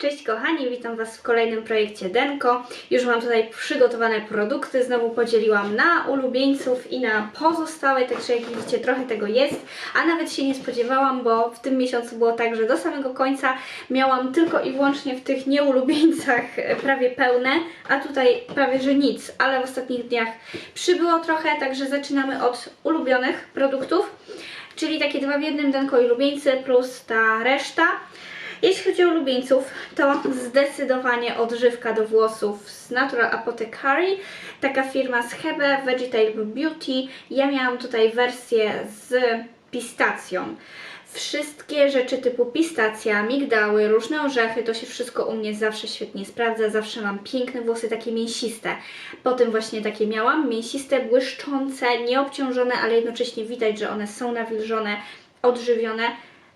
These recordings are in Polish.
Cześć kochani, witam Was w kolejnym projekcie Denko. Już mam tutaj przygotowane produkty, znowu podzieliłam na ulubieńców i na pozostałe, także jak widzicie trochę tego jest, a nawet się nie spodziewałam, bo w tym miesiącu było tak, że do samego końca miałam tylko i wyłącznie w tych nieulubieńcach prawie pełne, a tutaj prawie że nic, ale w ostatnich dniach przybyło trochę, także zaczynamy od ulubionych produktów, czyli takie dwa w jednym Denko i ulubieńcy plus ta reszta. Jeśli chodzi o ulubieńców, to zdecydowanie odżywka do włosów z Natural Apothecary. Taka firma z Hebe, Vegetable Beauty. Ja miałam tutaj wersję z pistacją. Wszystkie rzeczy typu pistacja, migdały, różne orzechy, to się wszystko u mnie zawsze świetnie sprawdza. Zawsze mam piękne włosy, takie mięsiste. Potem właśnie takie miałam, mięsiste, błyszczące, nieobciążone, ale jednocześnie widać, że one są nawilżone, odżywione.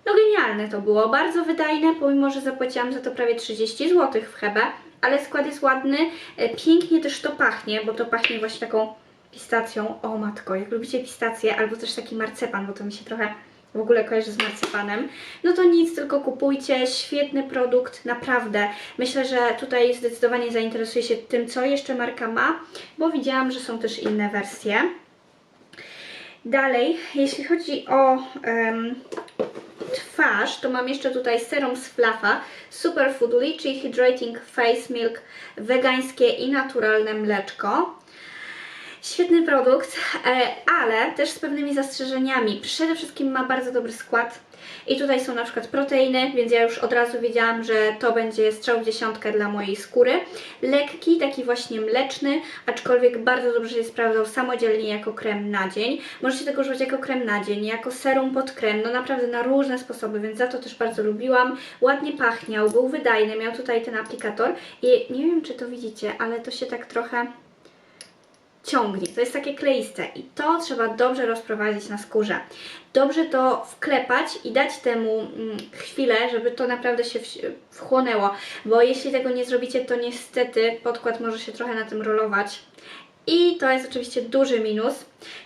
No genialne to było, bardzo wydajne, pomimo, że zapłaciłam za to prawie 30 zł w Hebe, ale skład jest ładny, e, pięknie też to pachnie, bo to pachnie właśnie taką pistacją. O matko, jak lubicie pistację, albo też taki marcepan, bo to mi się trochę w ogóle kojarzy z marcepanem, no to nic, tylko kupujcie, świetny produkt, naprawdę. Myślę, że tutaj zdecydowanie zainteresuję się tym, co jeszcze marka ma, bo widziałam, że są też inne wersje. Dalej, jeśli chodzi o em, twarz, to mam jeszcze tutaj serum z Flafa Superfood Lychee Hydrating Face Milk wegańskie i naturalne mleczko. Świetny produkt, e, ale też z pewnymi zastrzeżeniami. Przede wszystkim ma bardzo dobry skład. I tutaj są na przykład proteiny, więc ja już od razu wiedziałam, że to będzie strzał w dziesiątkę dla mojej skóry. Lekki, taki właśnie mleczny, aczkolwiek bardzo dobrze się sprawdzał samodzielnie jako krem na dzień. Możecie tego używać jako krem na dzień, jako serum pod krem, no naprawdę na różne sposoby, więc za to też bardzo lubiłam. Ładnie pachniał, był wydajny, miał tutaj ten aplikator i nie wiem czy to widzicie, ale to się tak trochę ciągnie. To jest takie kleiste i to trzeba dobrze rozprowadzić na skórze. Dobrze to wklepać i dać temu mm, chwilę, żeby to naprawdę się wchłonęło, bo jeśli tego nie zrobicie, to niestety podkład może się trochę na tym rolować. I to jest oczywiście duży minus.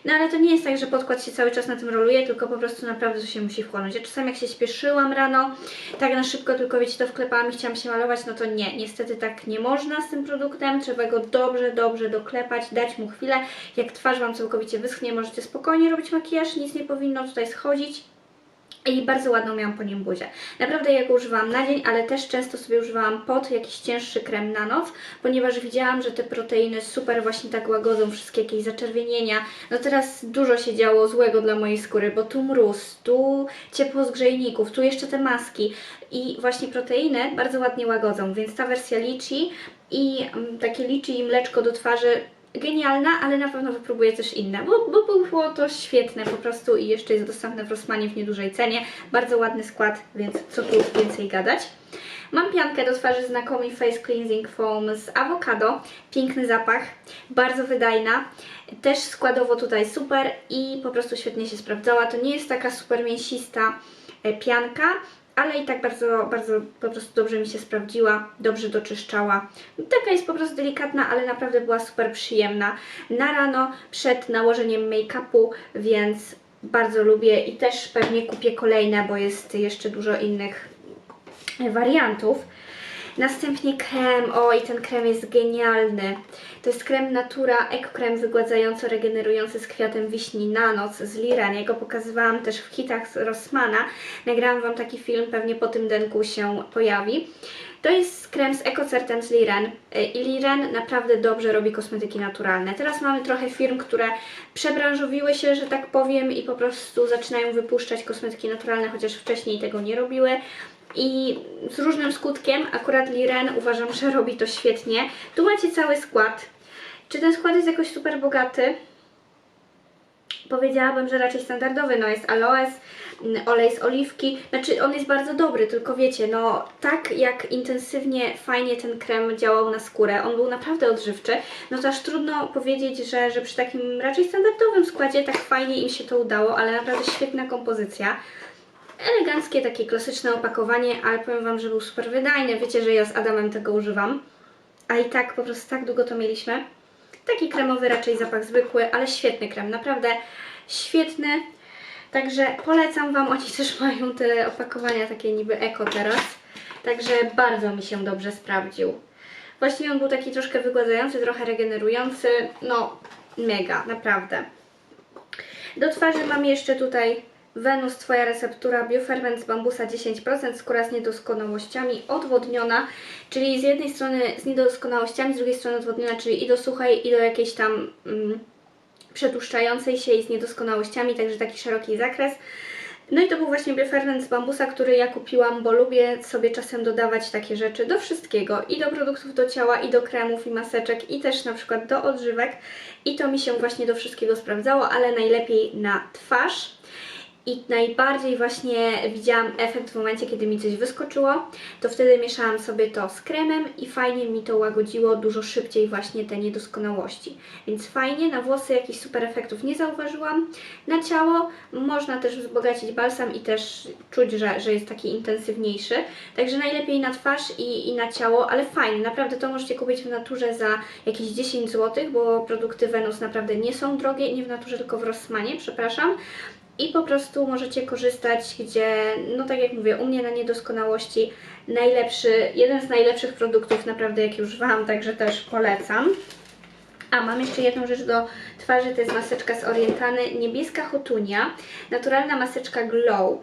No ale to nie jest tak, że podkład się cały czas na tym roluje, tylko po prostu naprawdę to się musi wchłonąć. Ja czasami jak się śpieszyłam rano, tak na szybko tylko wiecie, to wklepałam i chciałam się malować, no to nie, niestety tak nie można z tym produktem. Trzeba go dobrze, dobrze doklepać, dać mu chwilę. Jak twarz Wam całkowicie wyschnie, możecie spokojnie robić makijaż, nic nie powinno tutaj schodzić. I bardzo ładną miałam po nim buzię. Naprawdę ja go używałam na dzień, ale też często sobie używałam pod jakiś cięższy krem na noc, ponieważ widziałam, że te proteiny super właśnie tak łagodzą wszystkie jakieś zaczerwienienia. No teraz dużo się działo złego dla mojej skóry, bo tu mróz, tu ciepło z grzejników, tu jeszcze te maski i właśnie proteiny bardzo ładnie łagodzą, więc ta wersja liczy i mm, takie liczy i mleczko do twarzy genialna, ale na pewno wypróbuję też inne, bo, bo było to świetne po prostu i jeszcze jest dostępne w Rossmanie w niedużej cenie. Bardzo ładny skład, więc co tu więcej gadać. Mam piankę do twarzy z Nakomi Face Cleansing Foam z awokado. Piękny zapach, bardzo wydajna. Też składowo tutaj super i po prostu świetnie się sprawdzała. To nie jest taka super mięsista e, pianka, ale i tak bardzo, bardzo po prostu dobrze mi się sprawdziła, dobrze doczyszczała. Taka jest po prostu delikatna, ale naprawdę była super przyjemna. Na rano przed nałożeniem make-upu, więc bardzo lubię i też pewnie kupię kolejne, bo jest jeszcze dużo innych wariantów. Następnie krem, o i ten krem jest genialny. To jest krem Natura, ekokrem wygładzająco-regenerujący z kwiatem wiśni na noc z Liren. Ja go pokazywałam też w hitach z Rossmana. Nagrałam Wam taki film, pewnie po tym denku się pojawi. To jest krem z EcoCertain z Liren Y, i Liren naprawdę dobrze robi kosmetyki naturalne. Teraz mamy trochę firm, które przebranżowiły się, że tak powiem i po prostu zaczynają wypuszczać kosmetyki naturalne, chociaż wcześniej tego nie robiły. I z różnym skutkiem, akurat Liren uważam, że robi to świetnie. Tu macie cały skład. Czy ten skład jest jakoś super bogaty? Powiedziałabym, że raczej standardowy, no jest aloes, mm, olej z oliwki, znaczy on jest bardzo dobry, tylko wiecie, no tak jak intensywnie, fajnie ten krem działał na skórę, on był naprawdę odżywczy, no to aż trudno powiedzieć, że, że przy takim raczej standardowym składzie tak fajnie im się to udało, ale naprawdę świetna kompozycja. Eleganckie, takie klasyczne opakowanie, ale powiem Wam, że był super wydajny, wiecie, że ja z Adamem tego używam, a i tak po prostu tak długo to mieliśmy. Taki kremowy, raczej zapach zwykły, ale świetny krem, naprawdę świetny. Także polecam Wam, oni też mają te opakowania takie niby eko teraz. Także bardzo mi się dobrze sprawdził. Właściwie on był taki troszkę wygładzający, trochę regenerujący. No, mega, naprawdę. Do twarzy mam jeszcze tutaj Wenus, Twoja receptura, bioferment z bambusa 10%, skóra z niedoskonałościami, odwodniona, czyli z jednej strony z niedoskonałościami, z drugiej strony odwodniona, czyli i do suchej, i do jakiejś tam mm, przetłuszczającej się i z niedoskonałościami, także taki szeroki zakres. No i to był właśnie bioferment z bambusa, który ja kupiłam, bo lubię sobie czasem dodawać takie rzeczy do wszystkiego. I do produktów do ciała, i do kremów, i maseczek, i też na przykład do odżywek. I to mi się właśnie do wszystkiego sprawdzało, ale najlepiej na twarz. I najbardziej właśnie widziałam efekt w momencie, kiedy mi coś wyskoczyło, to wtedy mieszałam sobie to z kremem i fajnie mi to łagodziło dużo szybciej właśnie te niedoskonałości. Więc fajnie, na włosy jakichś super efektów nie zauważyłam. Na ciało można też wzbogacić balsam i też czuć, że, że jest taki intensywniejszy. Także najlepiej na twarz i, i na ciało, ale fajnie, naprawdę to możecie kupić w naturze za jakieś 10 zł, bo produkty Venus naprawdę nie są drogie, nie w naturze, tylko w Rossmanie, przepraszam. I po prostu możecie korzystać, gdzie, no tak jak mówię, u mnie na niedoskonałości najlepszy, jeden z najlepszych produktów naprawdę jak już Wam, także też polecam. A, mam jeszcze jedną rzecz do twarzy, to jest maseczka z Orientany, niebieska hotunia, naturalna maseczka Glow.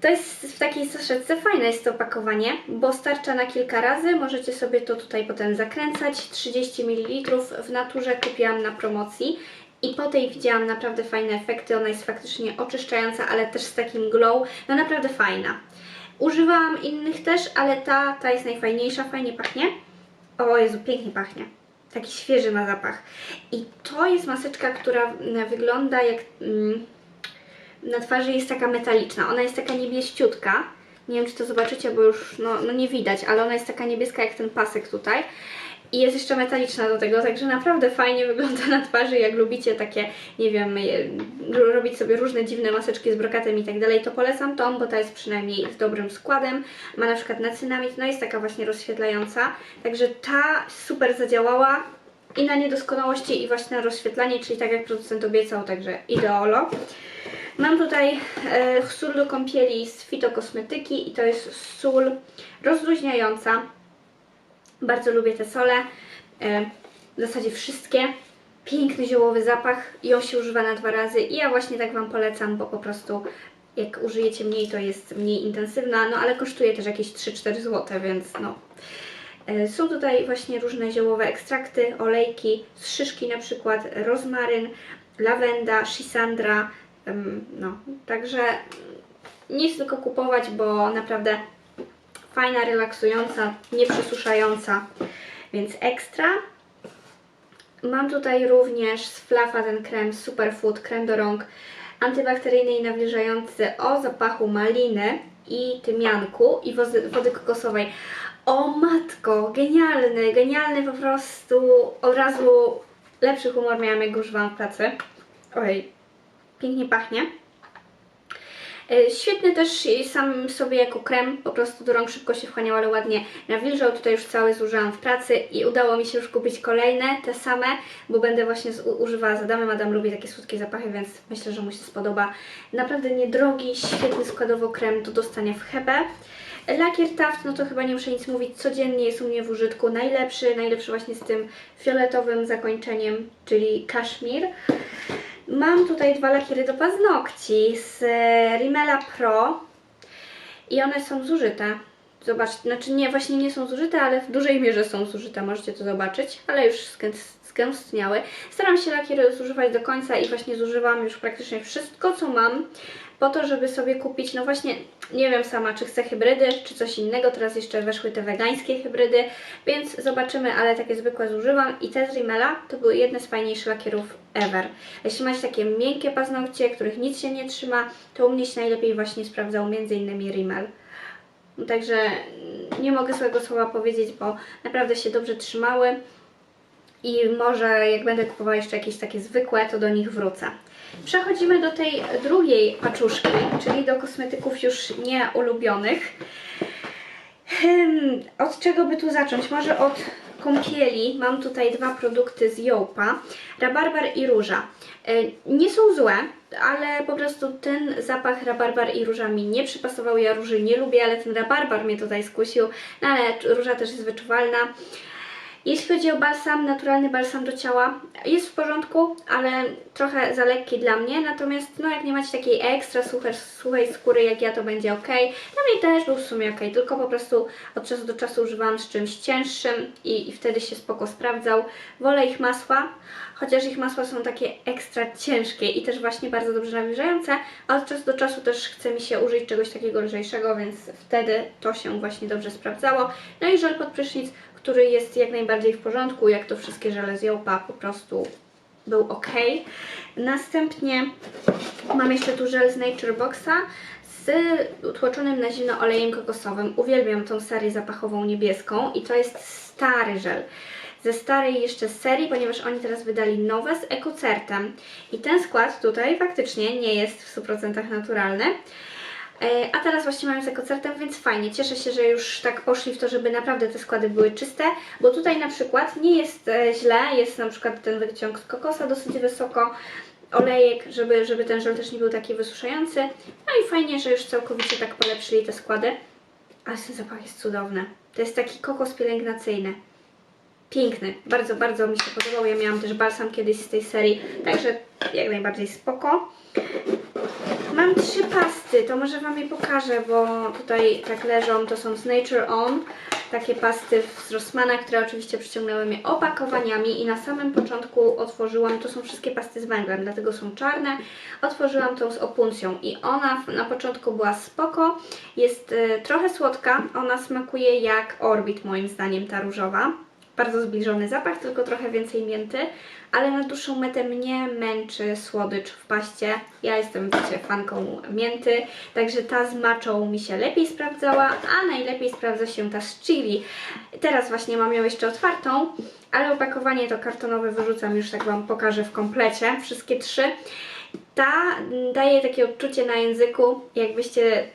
To jest w takiej saszetce, fajne jest to opakowanie, bo starcza na kilka razy, możecie sobie to tutaj potem zakręcać, 30 ml w naturze kupiłam na promocji i po tej widziałam naprawdę fajne efekty, ona jest faktycznie oczyszczająca, ale też z takim glow, no naprawdę fajna. Używałam innych też, ale ta, ta jest najfajniejsza, fajnie pachnie. O Jezu, pięknie pachnie. Taki świeży ma zapach. I to jest maseczka, która wygląda jak... Mm, na twarzy jest taka metaliczna. Ona jest taka niebieściutka. Nie wiem, czy to zobaczycie, bo już no, no nie widać, ale ona jest taka niebieska jak ten pasek tutaj. I jest jeszcze metaliczna do tego, także naprawdę fajnie wygląda na twarzy. Jak lubicie takie, nie wiem, robić sobie różne dziwne maseczki z brokatem i tak dalej, to polecam tą, bo ta jest przynajmniej z dobrym składem. Ma na przykład nacynamid, no jest taka właśnie rozświetlająca. Także ta super zadziałała i na niedoskonałości i właśnie na rozświetlanie, czyli tak jak producent obiecał, także ideolo. Mam tutaj e, sól do kąpieli z fitokosmetyki i to jest sól rozluźniająca. Bardzo lubię te sole. E, w zasadzie wszystkie. Piękny ziołowy zapach. Ją się używa na dwa razy i ja właśnie tak Wam polecam, bo po prostu jak użyjecie mniej, to jest mniej intensywna, no ale kosztuje też jakieś 3-4 zł, więc no. E, Są tutaj właśnie różne ziołowe ekstrakty, olejki, z szyszki na przykład, rozmaryn, lawenda, shisandra, no. Także nic tylko kupować, bo naprawdę fajna, relaksująca, nieprzysuszająca, więc ekstra. Mam tutaj również z Flafa ten krem Superfood, krem do rąk antybakteryjny i nawilżający o zapachu maliny i tymianku i wozy, wody kokosowej. O matko, genialny, genialny po prostu. Od razu lepszy humor miałam jak go używałam w pracy. Oj, pięknie pachnie. E, Świetny też sam sobie jako krem, po prostu do rąk szybko się wchłaniał, ale ładnie nawilżał. Tutaj już cały zużyłam w pracy i udało mi się już kupić kolejne, te same, bo będę właśnie używała z Adamem. Adam lubi takie słodkie zapachy, więc myślę, że mu się spodoba. Naprawdę niedrogi, świetny składowo krem do dostania w Hebe. Lakier Taft, no to chyba nie muszę nic mówić, codziennie jest u mnie w użytku. Najlepszy, najlepszy właśnie z tym fioletowym zakończeniem, czyli kaszmir. Mam tutaj dwa lakiery do paznokci z e, Rimmela Pro i one są zużyte. Zobaczcie, znaczy nie, właśnie nie są zużyte, ale w dużej mierze są zużyte, możecie to zobaczyć, ale już zgęstniały. Staram się lakiery zużywać do końca i właśnie zużywam już praktycznie wszystko, co mam, po to, żeby sobie kupić, no właśnie, nie wiem sama, czy chcę hybrydy, czy coś innego, teraz jeszcze weszły te wegańskie hybrydy, więc zobaczymy, ale takie zwykłe zużywam i te z Rimmela to były jedne z fajniejszych lakierów ever. Jeśli macie takie miękkie paznokcie, których nic się nie trzyma, to u mnie się najlepiej właśnie sprawdzał m.in. Rimmel. Także nie mogę złego słowa powiedzieć, bo naprawdę się dobrze trzymały i może jak będę kupowała jeszcze jakieś takie zwykłe, to do nich wrócę. Przechodzimy do tej drugiej paczuszki, czyli do kosmetyków już nieulubionych. Hmm, od czego by tu zacząć? Może od kąpieli mam tutaj dwa produkty z Jołpa, rabarbar i róża. E, Nie są złe, ale po prostu ten zapach rabarbar i róża mi nie przypasował. Ja róży nie lubię, ale ten rabarbar mnie tutaj skusił, no ale róża też jest wyczuwalna. Jeśli chodzi o balsam, naturalny balsam do ciała, jest w porządku, ale trochę za lekki dla mnie, natomiast no jak nie macie takiej ekstra suche, suchej skóry jak ja, to będzie ok. Dla mnie też był w sumie ok, tylko po prostu od czasu do czasu używałam z czymś cięższym i, i wtedy się spoko sprawdzał. Wolę ich masła, chociaż ich masła są takie ekstra ciężkie i też właśnie bardzo dobrze nawilżające, a od czasu do czasu też chce mi się użyć czegoś takiego lżejszego, więc wtedy to się właśnie dobrze sprawdzało. No i żel pod prysznic, który jest jak najbardziej w porządku, jak to wszystkie żele z po prostu był ok. Następnie mam jeszcze tu żel z Nature Boxa z utłoczonym na zimno olejem kokosowym. Uwielbiam tą serię zapachową niebieską i to jest stary żel. Ze starej jeszcze serii, ponieważ oni teraz wydali nowe z ekocertem. I ten skład tutaj faktycznie nie jest w 100% naturalny. E, A teraz właśnie mają z ekocertem, więc fajnie. Cieszę się, że już tak poszli w to, żeby naprawdę te składy były czyste, bo tutaj na przykład nie jest e, źle, jest na przykład ten wyciąg z kokosa dosyć wysoko, olejek, żeby, żeby ten żel też nie był taki wysuszający. No i fajnie, że już całkowicie tak polepszyli te składy. Ale ten zapach jest cudowny. To jest taki kokos pielęgnacyjny. Piękny, bardzo, bardzo mi się podobał. Ja miałam też balsam kiedyś z tej serii, także jak najbardziej spoko. Mam trzy pasty, to może Wam je pokażę, bo tutaj tak leżą, to są z Nature On, takie pasty z Rossmana, które oczywiście przyciągnęły mnie opakowaniami i na samym początku otworzyłam, to są wszystkie pasty z węglem, dlatego są czarne, otworzyłam tą z opuncją i ona na początku była spoko, jest e, trochę słodka, ona smakuje jak Orbit moim zdaniem, ta różowa. Bardzo zbliżony zapach, tylko trochę więcej mięty, ale na dłuższą metę mnie męczy słodycz w paście. Ja jestem, wiecie, fanką mięty, także ta z maczą mi się lepiej sprawdzała, a najlepiej sprawdza się ta z chili. Teraz właśnie mam ją jeszcze otwartą, ale opakowanie to kartonowe wyrzucam, już tak Wam pokażę w komplecie, wszystkie trzy. Ta daje takie odczucie na języku, jakbyście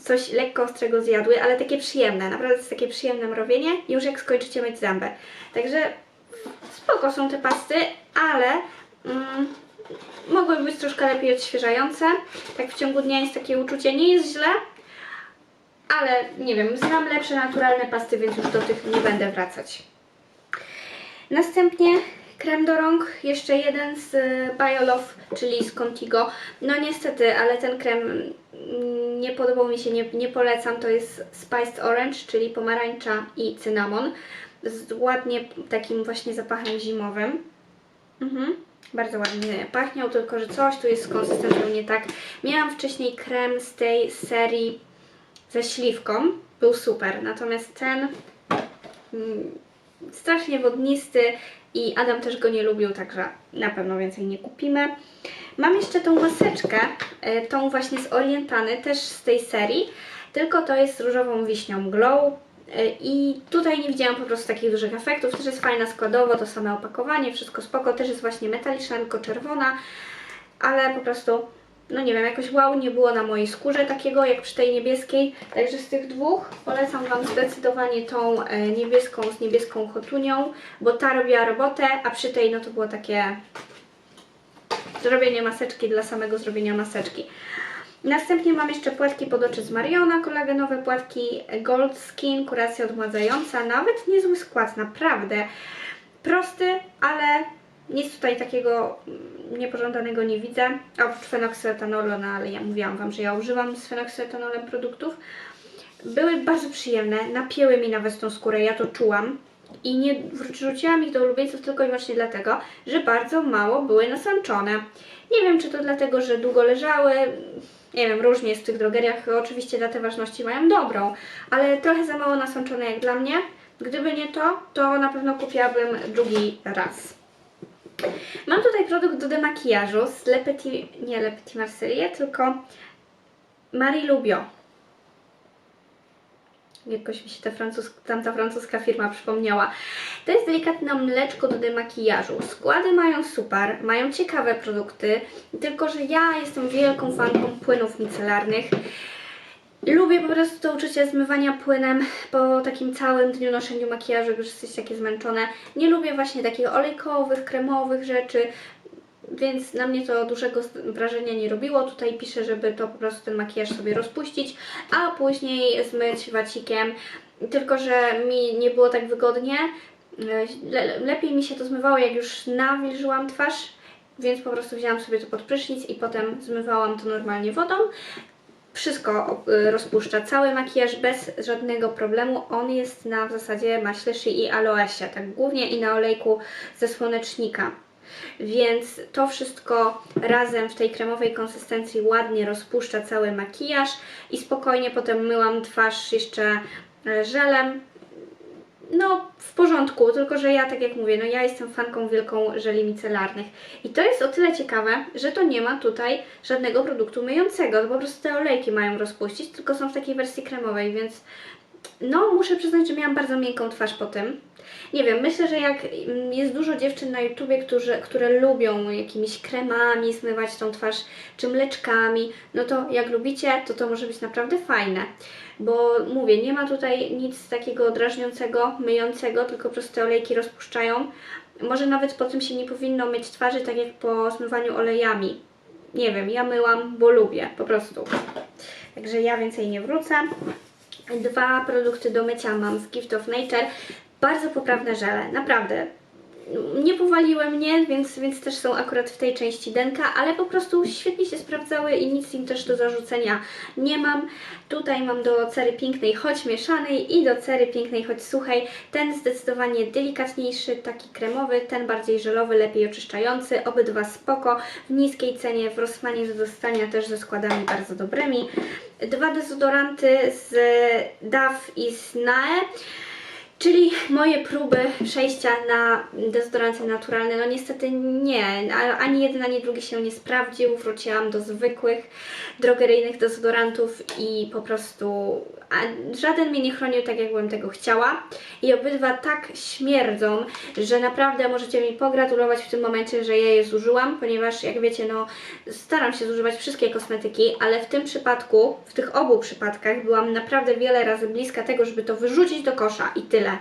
coś lekko ostrego zjadły, ale takie przyjemne, naprawdę jest takie przyjemne mrowienie, już jak skończycie myć zęby. Także spoko są te pasty, ale mm, mogłyby być troszkę lepiej odświeżające. Tak w ciągu dnia jest takie uczucie, nie jest źle, ale nie wiem, znam lepsze naturalne pasty, więc już do tych nie będę wracać. Następnie krem do rąk, jeszcze jeden z e, Biolove, czyli z Contigo. No niestety, ale ten krem mm, nie podobał mi się, nie, nie polecam. To jest Spiced Orange, czyli pomarańcza i cynamon. Z ładnie takim właśnie zapachem zimowym. Mhm. Bardzo ładnie pachniał, tylko że coś tu jest z konsystencją nie tak. Miałam wcześniej krem z tej serii ze śliwką, był super, natomiast ten mm, strasznie wodnisty i Adam też go nie lubił, także na pewno więcej nie kupimy. Mam jeszcze tą maseczkę, e, tą właśnie z Orientany, też z tej serii, tylko to jest różową wiśnią Glow. I tutaj nie widziałam po prostu takich dużych efektów, też jest fajna składowo, to same opakowanie, wszystko spoko, też jest właśnie metaliczna, tylko czerwona, ale po prostu, no nie wiem, jakoś wow nie było na mojej skórze takiego jak przy tej niebieskiej, także z tych dwóch polecam Wam zdecydowanie tą e, niebieską z niebieską chotunią, bo ta robiła robotę, a przy tej no to było takie zrobienie maseczki dla samego zrobienia maseczki. Następnie mam jeszcze płatki pod oczy z Mariona, kolagenowe płatki Gold Skin, kuracja odmładzająca, nawet niezły skład, naprawdę prosty, ale nic tutaj takiego niepożądanego nie widzę, oprócz fenoksyletanolu, no ale ja mówiłam Wam, że ja używam z fenoksyletanolem produktów. Były bardzo przyjemne, napięły mi nawet tą skórę, ja to czułam. I nie wrzuciłam ich do ulubieńców tylko i wyłącznie dlatego, że bardzo mało były nasączone. Nie wiem, czy to dlatego, że długo leżały, nie wiem, różnie jest w tych drogeriach, oczywiście datę ważności mają dobrą, ale trochę za mało nasączone jak dla mnie. Gdyby nie to, to na pewno kupiłabym drugi raz. Mam tutaj produkt do demakijażu z Le Petit, nie Le Petit Marseille, tylko Marie Lubio. Jakoś mi się ta, francus, tamta francuska firma przypomniała. To jest delikatne mleczko do demakijażu. Składy mają super, mają ciekawe produkty, tylko że ja jestem wielką fanką płynów micelarnych. Lubię po prostu to uczucie zmywania płynem po takim całym dniu noszeniu makijażu, już jesteś takie zmęczone. Nie lubię właśnie takich olejkowych, kremowych rzeczy, więc na mnie to dużego wrażenia nie robiło. Tutaj piszę, żeby to po prostu ten makijaż sobie rozpuścić, a później zmyć wacikiem. Tylko, że mi nie było tak wygodnie. Le lepiej mi się to zmywało, jak już nawilżyłam twarz, więc po prostu wzięłam sobie to pod prysznic i potem zmywałam to normalnie wodą. Wszystko y, rozpuszcza, cały makijaż bez żadnego problemu. On jest na w zasadzie maśle Shea i aloesie, tak głównie i na olejku ze słonecznika. Więc to wszystko razem w tej kremowej konsystencji ładnie rozpuszcza cały makijaż i spokojnie potem myłam twarz jeszcze e, żelem. No, w porządku, tylko że ja, tak jak mówię, no ja jestem fanką wielką żeli micelarnych. I to jest o tyle ciekawe, że to nie ma tutaj żadnego produktu myjącego. To po prostu te olejki mają rozpuścić, tylko są w takiej wersji kremowej, więc no, muszę przyznać, że miałam bardzo miękką twarz po tym. Nie wiem, myślę, że jak mm, jest dużo dziewczyn na YouTubie, którzy, które lubią jakimiś kremami zmywać tą twarz, czy mleczkami, no to jak lubicie, to to może być naprawdę fajne. Bo mówię, nie ma tutaj nic takiego drażniącego, myjącego, tylko po prostu te olejki rozpuszczają. Może nawet po tym się nie powinno myć twarzy, tak jak po zmywaniu olejami. Nie wiem, ja myłam, bo lubię, po prostu. Także ja więcej nie wrócę. Dwa produkty do mycia mam z Gift of Nature. Bardzo poprawne żele, naprawdę. Nie powaliły mnie, więc, więc też są akurat w tej części denka, ale po prostu świetnie się sprawdzały i nic im też do zarzucenia nie mam. Tutaj mam do cery pięknej, choć mieszanej i do cery pięknej, choć suchej. Ten zdecydowanie delikatniejszy, taki kremowy, ten bardziej żelowy, lepiej oczyszczający. Obydwa spoko, w niskiej cenie, w Rossmanie do dostania też ze składami bardzo dobrymi. Dwa dezodoranty z DAF i z NAE. Czyli moje próby przejścia na dezodoranty naturalne, no niestety nie, ani jeden, ani drugi się nie sprawdził. Wróciłam do zwykłych, drogeryjnych dezodorantów i po prostu żaden mnie nie chronił tak, jakbym tego chciała. I obydwa tak śmierdzą, że naprawdę możecie mi pogratulować w tym momencie, że ja je zużyłam, ponieważ jak wiecie, no staram się zużywać wszystkie kosmetyki, ale w tym przypadku, w tych obu przypadkach byłam naprawdę wiele razy bliska tego, żeby to wyrzucić do kosza i tyle.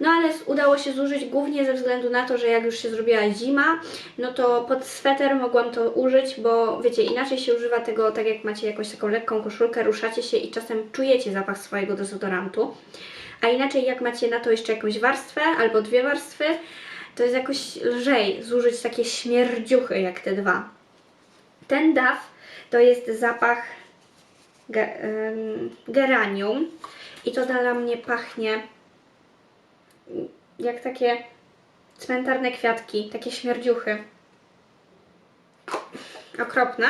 No ale udało się zużyć głównie ze względu na to, że jak już się zrobiła zima, no to pod sweter mogłam to użyć, bo wiecie, inaczej się używa tego, tak jak macie jakąś taką lekką koszulkę, ruszacie się i czasem czujecie zapach swojego dezodorantu. A inaczej jak macie na to jeszcze jakąś warstwę albo dwie warstwy, to jest jakoś lżej zużyć takie śmierdziuchy jak te dwa. Ten DAF to jest zapach geranium i to dla mnie pachnie jak takie cmentarne kwiatki, takie śmierdziuchy. Okropne.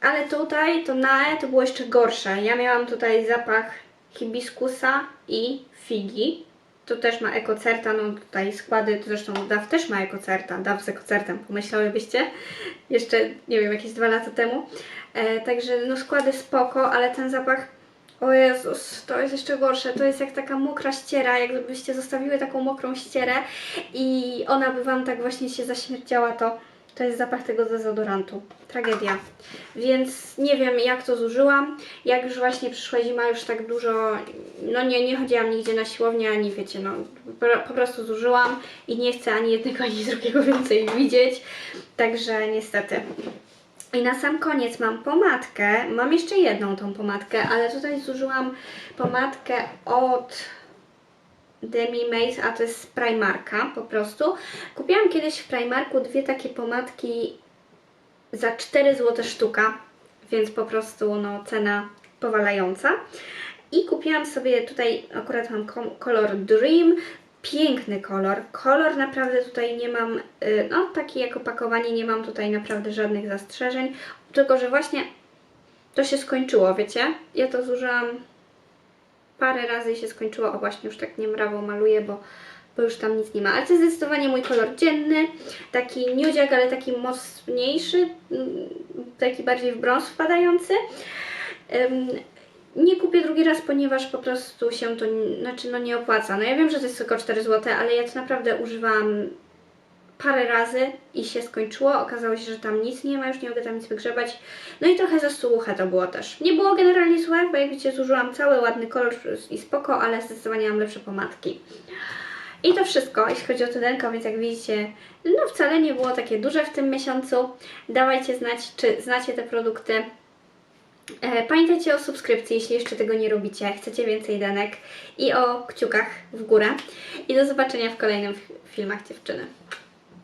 Ale tutaj to Nae to było jeszcze gorsze. Ja miałam tutaj zapach hibiskusa i figi. To też ma ekocerta, no tutaj składy, to zresztą DAW też ma ekocerta, DAW z ekocertem, pomyślałybyście, jeszcze, nie wiem, jakieś dwa lata temu. E, także no składy spoko, ale ten zapach o Jezus, to jest jeszcze gorsze. To jest jak taka mokra ściera, jakbyście zostawiły taką mokrą ścierę i ona by Wam tak właśnie się zaśmierdziała, to to jest zapach tego dezodorantu. Tragedia. Więc nie wiem jak to zużyłam. Jak już właśnie przyszła zima, już tak dużo, no nie, nie chodziłam nigdzie na siłownię, ani wiecie, no po, prostu zużyłam i nie chcę ani jednego, ani drugiego więcej widzieć. Także niestety. I na sam koniec mam pomadkę. Mam jeszcze jedną tą pomadkę, ale tutaj zużyłam pomadkę od Demi Maze, a to jest z Primarka po prostu. Kupiłam kiedyś w Primarku dwie takie pomadki za 4 zł sztuka, więc po prostu no, cena powalająca. I kupiłam sobie tutaj, akurat mam kolor Dream, piękny kolor. Kolor naprawdę tutaj nie mam, y, no taki jak opakowanie nie mam tutaj naprawdę żadnych zastrzeżeń, tylko że właśnie to się skończyło, wiecie? Ja to zużyłam parę razy i się skończyło, o właśnie już tak nie mrawo maluję, bo, bo już tam nic nie ma. Ale to jest zdecydowanie mój kolor dzienny, taki nudziak, ale taki mocniejszy, mm, taki bardziej w brąz wpadający. Nie kupię drugi raz, ponieważ po prostu się to, znaczy no nie opłaca. No ja wiem, że to jest tylko 4 zł, ale ja to naprawdę używam parę razy i się skończyło. Okazało się, że tam nic nie ma, już nie mogę tam nic wygrzebać. No i trochę za suche to było też. Nie było generalnie suche, bo jak widzicie zużyłam cały ładny kolor i spoko, ale zdecydowanie mam lepsze pomadki. I to wszystko, jeśli chodzi o tudenko, więc jak widzicie, no wcale nie było takie duże w tym miesiącu. Dawajcie znać, czy znacie te produkty. E, Pamiętajcie o subskrypcji, jeśli jeszcze tego nie robicie, chcecie więcej danek i o kciukach w górę. I do zobaczenia w kolejnych filmach dziewczyny.